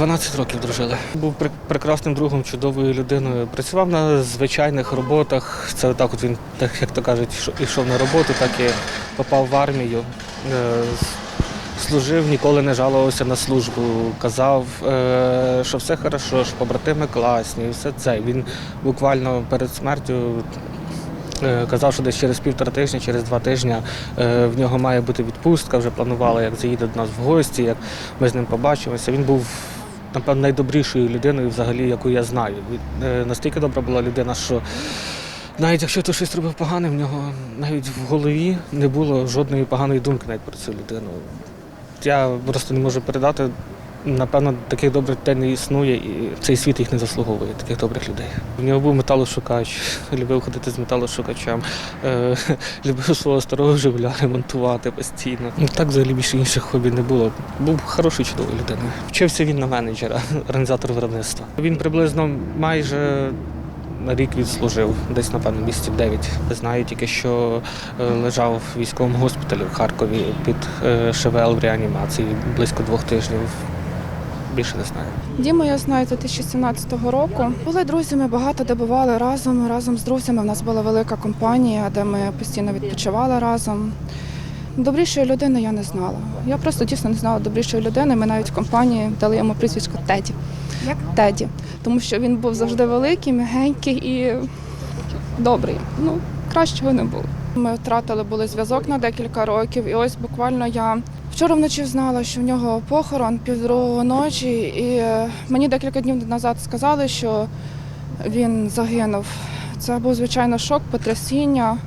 12 років дружили. Був прекрасним другом, чудовою людиною. Працював на звичайних роботах. Це так, от він, так як то кажуть, йшов- на роботу, так і попав в армію. Е, Служив, ніколи не жалувався на службу. Казав, е, що все хорошо, що побратими класні, все це. Він буквально перед смертю Е, Казав, що десь через півтора тижня, через два тижні в нього має бути відпустка. Вже планували, як заїде до нас в гості, як ми з ним побачимося. Він був, напевно, найдобрішою людиною, взагалі, яку я знаю. Е, Настільки добра була людина, що навіть якщо ти щось робив погане, в нього навіть в голові не було жодної поганої думки навіть про цю людину. Я просто не можу передати. Напевно, таких добрих людей не існує, і цей світ їх не заслуговує, таких добрих людей. У нього був металошукач, любив ходити з металошукачем, е, любив свого старого живля ремонтувати постійно. Ну, так взагалі більше інших хобі не було. Був хорошою чудовою людиною. Вчився він на менеджера, організатор виробництва. Він приблизно майже рік відслужив, десь, напевно, місяців 9. Знаю тільки, що е, лежав в військовому госпіталі в Харкові під е, ШВЛ в реанімації близько двох тижнів. Більше не знаю. Діму я знаю з 2017 року. Були друзями, багато де бували разом. Разом з друзями. У нас була велика компанія, де ми постійно відпочивали разом. Добрішої людини я не знала. Я просто дійсно не знала добрішої людини. Ми навіть в компанії дали йому прізвисько Теді. Як? Теді. Тому що він був завжди великий, мягенький і добрий. Ну, кращого не було. Ми втратили були зв'язок на декілька років, і ось буквально я вчора вночі знала, що в нього похорон півдругого ночі, і е, мені декілька днів назад сказали, що він загинув. Це був звичайно шок, потрясіння.